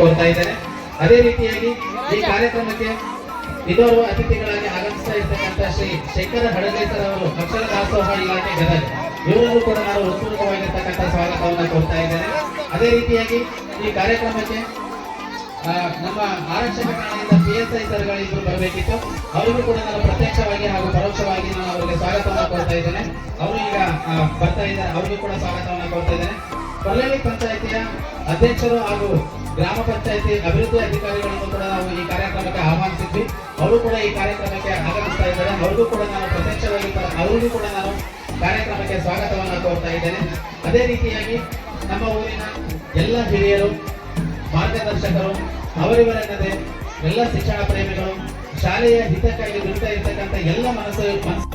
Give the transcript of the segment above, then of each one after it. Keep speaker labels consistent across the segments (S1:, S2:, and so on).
S1: ಕೋರ್ತಾ ಇದ್ದಾರೆ. ಅದೇ ರೀತಿಯಾಗಿ ಈ ಕಾರ್ಯಕ್ರಮಕ್ಕೆ ಇದೋರು ಅತಿಥಿಗಳಾಗಿ ಆಗಮಿಸ್ತಾ ಇರ್ತಕ್ಕಂಥ ಶ್ರೀ ಶೇಖರ ಹಡಗೇಸರ್ ಅವರು, ಅಕ್ಷರ ದಾಸೋಹ ಇಲಾಖೆ ಗದಗ. ಇವರನ್ನು ಕೂಡ ನಾವು ಹೃತ್ಪೂರ್ವಕವಾಗಿರ್ತಕ್ಕಂಥ ಸ್ವಾಗತವನ್ನು ಕೊಡ್ತಾ ಇದ್ದೇನೆ. ಅದೇ ರೀತಿಯಾಗಿ ಈ ಕಾರ್ಯಕ್ರಮಕ್ಕೆ ನಮ್ಮ ಆರಕ್ಷಕ ಪಿ ಎಸ್ ಐ ಬರಬೇಕಿತ್ತು. ಅವರಿಗೂ ಕೂಡ ನಾನು ಪ್ರತ್ಯಕ್ಷವಾಗಿ ಹಾಗೂ ಪರೋಕ್ಷವಾಗಿ ನಾನು ಅವರಿಗೆ ಸ್ವಾಗತವನ್ನು ಕೊಡ್ತಾ ಇದ್ದೇನೆ. ಅವರು ಈಗ ಬರ್ತಾ ಇದ್ದಾರೆ. ಅವರಿಗೂ ಕೂಡ ಸ್ವಾಗತವನ್ನು ಕೊಡ್ತಾ ಇದ್ದೇನೆ. ಕೊಲ್ಲಳ್ಳಿ ಪಂಚಾಯಿತಿಯ ಅಧ್ಯಕ್ಷರು ಹಾಗೂ ಗ್ರಾಮ ಪಂಚಾಯಿತಿ ಅಭಿವೃದ್ಧಿ ಅಧಿಕಾರಿಗಳನ್ನು ಕೂಡ ನಾವು ಈ ಕಾರ್ಯಕ್ರಮಕ್ಕೆ ಆಹ್ವಾನಿಸಿದ್ವಿ. ಅವರು ಕೂಡ ಈ ಕಾರ್ಯಕ್ರಮಕ್ಕೆ ಆಗಮಿಸ್ತಾ ಇದ್ದಾರೆ. ಅವ್ರಿಗೂ ಕೂಡ ನಾನು ಪ್ರತ್ಯಕ್ಷವಾಗಿ ಪರ- ಅವರಿಗೂ ಕೂಡ ನಾನು ಕಾರ್ಯಕ್ರಮಕ್ಕೆ ಸ್ವಾಗತವನ್ನು ಕೋರ್ತಾ ಇದ್ದೇನೆ. ಅದೇ ರೀತಿಯಾಗಿ ನಮ್ಮ ಊರಿನ ಎಲ್ಲ ಹಿರಿಯರು, ಮಾರ್ಗದರ್ಶಕರು ಅವರಿವರೆನ್ನದೆ ಎಲ್ಲ ಶಿಕ್ಷಣ ಪ್ರೇಮಿಗಳು, ಶಾಲೆಯ ಹಿತಕ್ಕಾಗಿ ದುಡಿತಾ ಇರ್ತಕ್ಕಂಥ ಎಲ್ಲ ಮನಸ್ಸು ಮನಸ್ಸು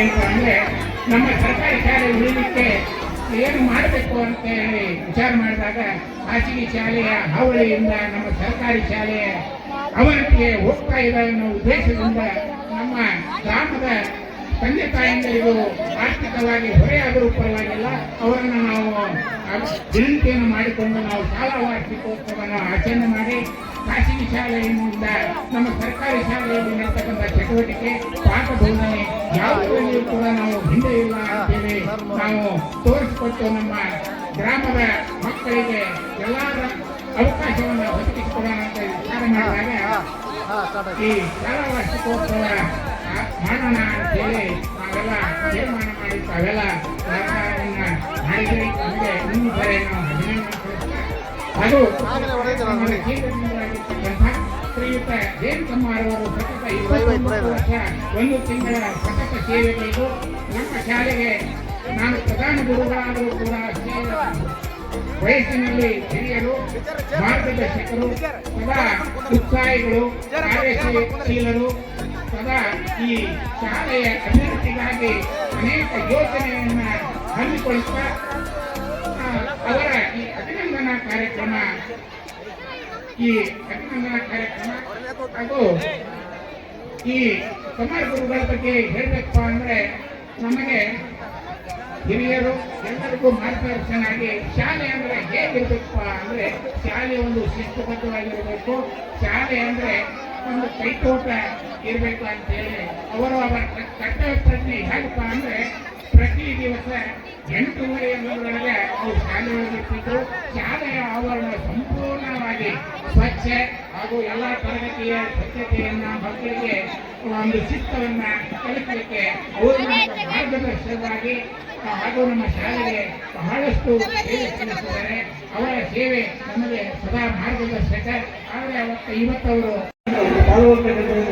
S2: ಅಂತ ಅಂದ್ರೆ, ನಮ್ಮ ಸರ್ಕಾರಿ ಶಾಲೆ ಉಳಿಲಿಕ್ಕೆ ಏನು ಮಾಡಬೇಕು ಅಂತ ಹೇಳಿ ವಿಚಾರ ಮಾಡಿದಾಗ ಖಾಸಗಿ ಶಾಲೆಯ ಹಾವಳಿಯಿಂದ ನಮ್ಮ ಸರ್ಕಾರಿ ಶಾಲೆಯ ಅವನಿಗೆ ಹೋಗ್ತಾ ಇದೆ ಅನ್ನೋ ಉದ್ದೇಶದಿಂದ ನಮ್ಮ ಗ್ರಾಮದ ತಂದೆ ತಾಯಿಗಳಿಗೂ ಆರ್ಥಿಕವಾಗಿ ಹೊರೆಯಾದರೂ ಪರವಾಗಿಲ್ಲ. ಅವರನ್ನು ನಾವು ವಿನಂತಿಯನ್ನು ಮಾಡಿಕೊಂಡು ನಾವು ಶಾಲಾ ವಾರ್ಷಿಕೋತ್ಸವವನ್ನು ಆಚರಣೆ ಮಾಡಿ ಖಾಸಗಿ ಶಾಲೆಯಿಂದ ನಮ್ಮ ಸರ್ಕಾರಿ ಶಾಲೆಯಲ್ಲಿ ನಡೆತಕ್ಕಂಥ ಚಟುವಟಿಕೆ, ಪಾಠ ಬೋಧನೆ ಯಾವುದರಲ್ಲಿಯೂ ಕೂಡ ನಾವು ಹಿಂದೆ ಇಲ್ಲ ಅಂತೇಳಿ ನಾವು ತೋರಿಸಿಕೊಟ್ಟು ನಮ್ಮ ಗ್ರಾಮದ ಮಕ್ಕಳಿಗೆ ಎಲ್ಲರ ಅವಕಾಶವನ್ನು ಒದಗಿಸಿಕೊಡೋಣ ಅಂತ ವಿಚಾರ ಮಾಡಿದಾಗ ಈ ಶಾಲಾ ವಾರ್ಷಿಕೋತ್ಸವ ಮಾಡೋಣ ಅಂತೇಳಿ ನಾವೆಲ್ಲ ತೀರ್ಮಾನ ಮಾಡಿ ತಾವೆಲ್ಲ ಸರ್ಕಾರವನ್ನು ಮಾಡಿದ್ರೆ ನಮಗೆ ಇನ್ನೂ ಬೇರೆ ನಾವು ಅದು ಶ್ರೀಯುತ ಕೇಂದ್ರದಿಂದಾಗಿರ್ತಕ್ಕಂಥ ಶ್ರೀಯುತ ಜಯಂತಮ್ಮರವರು ಸತತ ಇಪ್ಪತ್ತೊಂಬತ್ತು ವರ್ಷ ಒಂದು ತಿಂಗಳ ಸತತ ಸೇವೆಗಳಿಗೂ ನಮ್ಮ ಶಾಲೆಗೆ ಪ್ರಧಾನ ಗುರುಗಳಾದರೂ ಕೂಡ ಸೇವೆ ವಯಸ್ಸಿನಲ್ಲಿ ಹಿರಿಯರು, ಮಾರ್ಗದರ್ಶಕರು, ಸದಾ ಉತ್ಸಾಹಿಗಳು ಕಾರ್ಯಶೀಲರು, ಸದಾ ಈ ಶಾಲೆಯ ಅಭಿವೃದ್ಧಿಗಾಗಿ ಅನೇಕ ಯೋಜನೆಯನ್ನ ಹಮ್ಮಿಕೊಳ್ಳುತ್ತಾ ಅವರ ಈ ಅಭಿನಂದನಾ ಕಾರ್ಯಕ್ರಮ, ಈ ಅಭಿನಂದನಾ ಕಾರ್ಯಕ್ರಮ ಹಾಗೂ ಈ ಸಮಾಜ ಗುರುಗಳ ಬಗ್ಗೆ ಹೇಳಬೇಕು ಅಂದ್ರೆ ನಮಗೆ ಹಿರಿಯರು ಎಲ್ಲರಿಗೂ ಮಾರ್ಗದರ್ಶನಾಗಿ ಶಾಲೆ ಅಂದ್ರೆ ಹೇಗಿರ್ಬೇಕಪ್ಪ ಅಂದ್ರೆ ಶಾಲೆ ಒಂದು ಶಿಸ್ತುಬದ್ಧವಾಗಿರಬೇಕು. ಶಾಲೆ ಅಂದ್ರೆ ಒಂದು ಕೈತೋಟ ಇರಬೇಕು ಅಂತ ಹೇಳಿ ಅವರು ಅವರ ಕರ್ತವ್ಯ ಹೇಗಪ್ಪ ಅಂದ್ರೆ ಪ್ರತಿ ದಿವಸ ಎಂಟೂವರೆ ಅನ್ನೋದ್ರೊಳಗೆ ಅವರು ಶಾಲೆ ಒಳಗಿರ್ತಿದ್ರು ಶಾಲೆಯ ಆವರಣ ಸಂಪೂರ್ಣವಾಗಿ ಸ್ವಚ್ಛ ಹಾಗೂ ಎಲ್ಲ ತರಗತಿಯ ಸ್ವಚ್ಛತೆಯನ್ನ ಮಕ್ಕಳಿಗೆ ಒಂದು ಚಿತ್ತವನ್ನ ಕಲಿಸಲಿಕ್ಕೆ ಅವರು ಮಾರ್ಗದರ್ಶಕರಾಗಿ ಹಾಗೂ ನಮ್ಮ ಶಾಲೆಗೆ ಬಹಳಷ್ಟು ಸೇವೆ ಸಲ್ಲಿಸಿದ್ದಾರೆ. ಅವರ ಸೇವೆ ನಮಗೆ ಸದಾ ಮಾರ್ಗದರ್ಶಕ. ಆದರೆ ಅವತ್ತು ಇವತ್ತವರು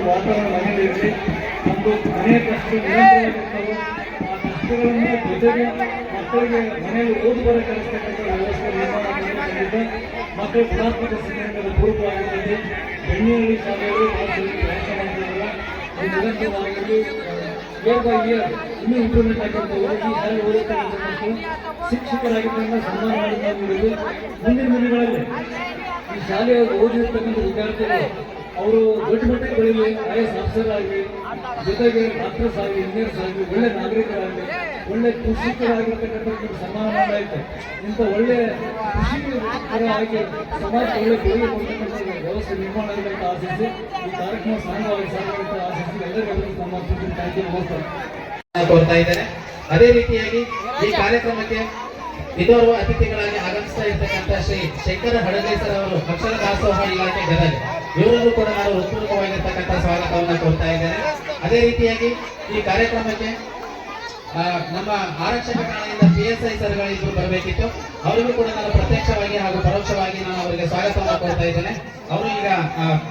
S3: ವಾತಾವರಣ ಮನೆಯಲ್ಲಿ ಕಷ್ಟಗಳನ್ನು ಜೊತೆಗೆ ಮಕ್ಕಳಿಗೆ ಮನೆಯಲ್ಲಿ ಓದು ಬರ ಕಲಿಸ್ತಕ್ಕಂಥ ವ್ಯವಸ್ಥೆ ನಿರ್ಮಾಣ ಮತ್ತು ಮಕ್ಕಳು ಗುಣಾತ್ಮಕ ಶಿಕ್ಷಣಕ್ಕೆ ಪೂರ್ವವಾಗಿರುತ್ತದೆ ಬೆಂಗಳೂರು ಶಾಲೆಯಲ್ಲಿ ಇಯರ್ ಬೈ ಇಯರ್ ಇನ್ನೂ ಇಂಪ್ರೂವ್ಮೆಂಟ್ ಆಗಿರ್ತದೆ ಈ ಸನ್ಮಾನ ಮಾಡಿದ್ದು ಮುಂದಿನ ದಿನಗಳಲ್ಲಿ ಈ ಶಾಲೆಯ ಓದಿರ್ತಕ್ಕಂಥ ವಿದ್ಯಾರ್ಥಿಗಳು ಅವರು ದೊಡ್ಡ ಮಟ್ಟಕ್ಕೆ ಬೆಳೀಲಿ ಐ ಆಫೀಸರ್ ಆಗಲಿ ಜೊತೆಗೆ ಡಾಕ್ಟರ್ಸ್ ಆಗಲಿ ಇಂಜಿನಿಯರ್ಸ್ ಆಗಲಿ ಒಳ್ಳೆ ನಾಗರಿಕರಾಗಲಿ ಒಳ್ಳೆ ಕೃಷಿಕರಾಗಿರ್ತಕ್ಕಂಥ ಸನ್ಮಾನ ಮಾಡಲಾಯಿತು. ಇಂಥ ಒಳ್ಳೆ ಕೃಷಿ ಆಗಿ ಸಮಾಜಕ್ಕೆ ಒಳ್ಳೆ ಕೊಡ್ತಕ್ಕಂಥ ವ್ಯವಸ್ಥೆ ನಿರ್ಮಾಣ ಆಶಿಸಿ, ಈ ಕಾರ್ಯಕ್ರಮ ಸಾಂಗವಾಗಿ ಸಾಗಲಿ ಆಶಿಸಿ, ಎಲ್ಲರಿಗೂ ಥ್ಯಾಂಕ್ ಯು ನಮಸ್ಕಾರ
S1: ಕೋರ್ತಾ ಇದ್ದೇನೆ. ಅದೇ ರೀತಿಯಾಗಿ ಈ ಕಾರ್ಯಕ್ರಮಕ್ಕೆ ಇದೋರ್ವ ಅತಿಥಿಗಳಾಗಿ ಆಗಮಿಸ್ತಾ ಇರ್ತಕ್ಕಂಥ ಶ್ರೀ ಶಂಕರ ಹಡಗೇಸರ್ ಅವರು ಅಕ್ಷರ ದಾಸೋಹ ಇಲಾಖೆ ಗದಗ ಇವರಲ್ಲೂ ಕೂಡ ನಾನು ಉತ್ಪೂರ್ವಕವಾಗಿರ್ತಕ್ಕಂಥ ಸ್ವಾಗತವನ್ನು ಕೊಡ್ತಾ ಇದ್ದೇನೆ. ಅದೇ ರೀತಿಯಾಗಿ ಈ ಕಾರ್ಯಕ್ರಮಕ್ಕೆ ನಮ್ಮ ಆರಕ್ಷಕ ಠಾಣೆಯಿಂದ ಪಿ ಎಸ್ ಐ ಸರ್ಗಳು ಬರಬೇಕಿತ್ತು. ಅವರಿಗೂ ಕೂಡ ನಾನು ಪ್ರತ್ಯಕ್ಷವಾಗಿ ಹಾಗೂ ಪರೋಕ್ಷವಾಗಿ ನಾನು ಅವರಿಗೆ ಸ್ವಾಗತವನ್ನು ಕೊಡ್ತಾ ಇದ್ದೇನೆ. ಅವರು ಈಗ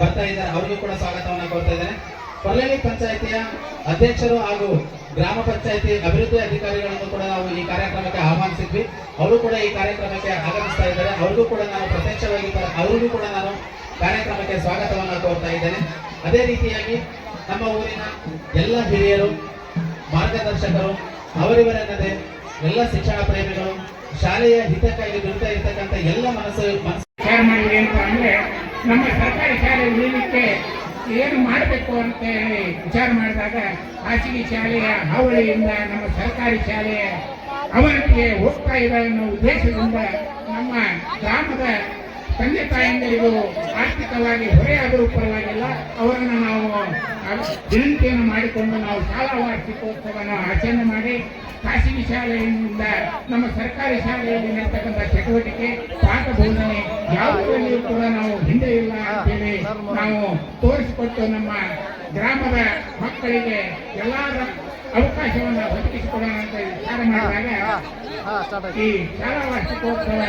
S1: ಬರ್ತಾ ಇದ್ದಾರೆ. ಅವರಿಗೂ ಕೂಡ ಸ್ವಾಗತವನ್ನು ಕೊಡ್ತಾ ಇದ್ದೇನೆ. ಕೊಲ್ಲಳ್ಳಿ ಪಂಚಾಯಿತಿಯ ಅಧ್ಯಕ್ಷರು ಹಾಗೂ ಗ್ರಾಮ ಪಂಚಾಯಿತಿ ಅಭಿವೃದ್ಧಿ ಅಧಿಕಾರಿಗಳನ್ನು ಕೂಡ ನಾವು ಈ ಕಾರ್ಯಕ್ರಮಕ್ಕೆ ಆಹ್ವಾನಿಸಿದ್ವಿ. ಅವರು ಕೂಡ ಈ ಕಾರ್ಯಕ್ರಮಕ್ಕೆ ಆಗಮಿಸ್ತಾ ಇದ್ದಾರೆ. ಅವ್ರಿಗೂ ಕೂಡ ನಾನು ಪ್ರತ್ಯಕ್ಷವಾಗಿ ಪರ- ಅವರಿಗೂ ಕೂಡ ನಾನು ಕಾರ್ಯಕ್ರಮಕ್ಕೆ ಸ್ವಾಗತವನ್ನು ಕೋರ್ತಾ ಇದ್ದೇನೆ. ಅದೇ ರೀತಿಯಾಗಿ ನಮ್ಮ ಊರಿನ ಎಲ್ಲ ಹಿರಿಯರು, ಮಾರ್ಗದರ್ಶಕರು ಅವರಿವರೆನ್ನದೆ ಎಲ್ಲ ಶಿಕ್ಷಣ ಪ್ರೇಮಿಗಳು, ಶಾಲೆಯ ಹಿತಕ್ಕಾಗಿ ದುಡಿತಾ ಇರ್ತಕ್ಕಂಥ ಎಲ್ಲ ಮನಸ್ಸು ಮನಸ್ಸು
S2: ವಿಚಾರ ಮಾಡಿದೆ ಅಂತ ಅಂದ್ರೆ, ನಮ್ಮ ಸರ್ಕಾರಿ ಶಾಲೆ ಉಳಿಲಿಕ್ಕೆ ಏನು ಮಾಡಬೇಕು ಅಂತ ಹೇಳಿ ವಿಚಾರ ಮಾಡಿದಾಗ, ಖಾಸಗಿ ಶಾಲೆಯ ಹಾವಳಿಯಿಂದ ನಮ್ಮ ಸರ್ಕಾರಿ ಶಾಲೆಯ ಅವನತಿಗೆ ಹೋಗ್ತಾ ಇದೆ ಅನ್ನೋ ಉದ್ದೇಶದಿಂದ ನಮ್ಮ ತಂದೆ ತಾಯಿಗಳಿಗೂ ಆರ್ಥಿಕವಾಗಿ ಹೊರೆಯಾದರೂ ಪರವಾಗಿಲ್ಲ. ಅವರನ್ನು ನಾವು ವಿನಂತಿಯನ್ನು ಮಾಡಿಕೊಂಡು ನಾವು ಶಾಲಾ ವಾರ್ಷಿಕೋತ್ಸವನ ಆಚರಣೆ ಮಾಡಿ ಖಾಸಗಿ ಶಾಲೆಯಿಂದ ನಮ್ಮ ಸರ್ಕಾರಿ ಶಾಲೆಯಲ್ಲಿ ನಡೀತಕ್ಕಂಥ ಚಟುವಟಿಕೆ ಪಾಠ ಬೋಧನೆ ಯಾವುದರಲ್ಲಿಯೂ ಕೂಡ ನಾವು ಹಿಂದೆ ಇಲ್ಲ ಅಂತೇಳಿ ನಾವು ತೋರಿಸಿಕೊಟ್ಟು ನಮ್ಮ ಗ್ರಾಮದ ಮಕ್ಕಳಿಗೆ ಎಲ್ಲ ಅವಕಾಶವನ್ನು ಒದಗಿಸಿಕೊಡೋಣ ಅಂತ ವಿಚಾರ ಮಾಡಿದಾಗ ಈ ಶಾಲಾ ವಾರ್ಷಿಕೋತ್ಸವ